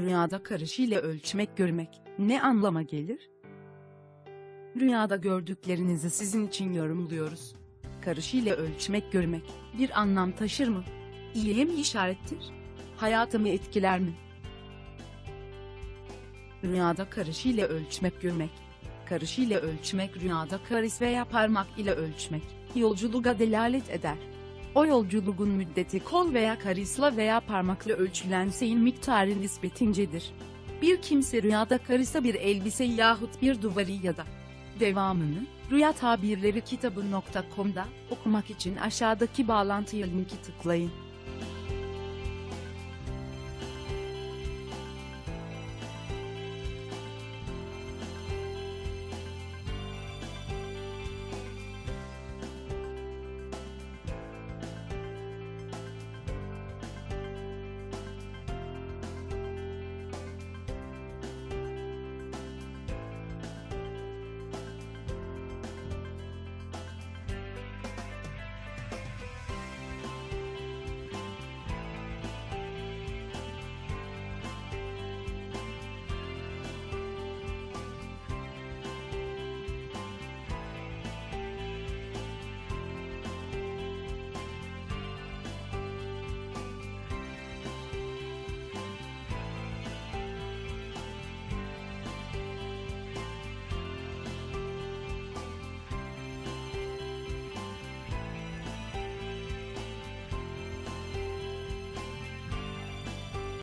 Rüyada karış ile ölçmek görmek ne anlama gelir? Rüyada gördüklerinizi sizin için yorumluyoruz. Karış ile ölçmek görmek bir anlam taşır mı? İyiye mi işarettir? Hayatımı etkiler mi? Rüyada karış ile ölçmek görmek. Karış ile ölçmek rüyada karis veya parmak ile ölçmek yolculuğa delalet eder. O yolculuğun müddeti kol veya karisla veya parmakla ölçülen şeyin miktarı nispetincedir. Bir kimse rüyada karisa bir elbise yahut bir duvarı ya da devamını Rüya Tabirleri kitabı.com'da okumak için aşağıdaki bağlantıya linki tıklayın.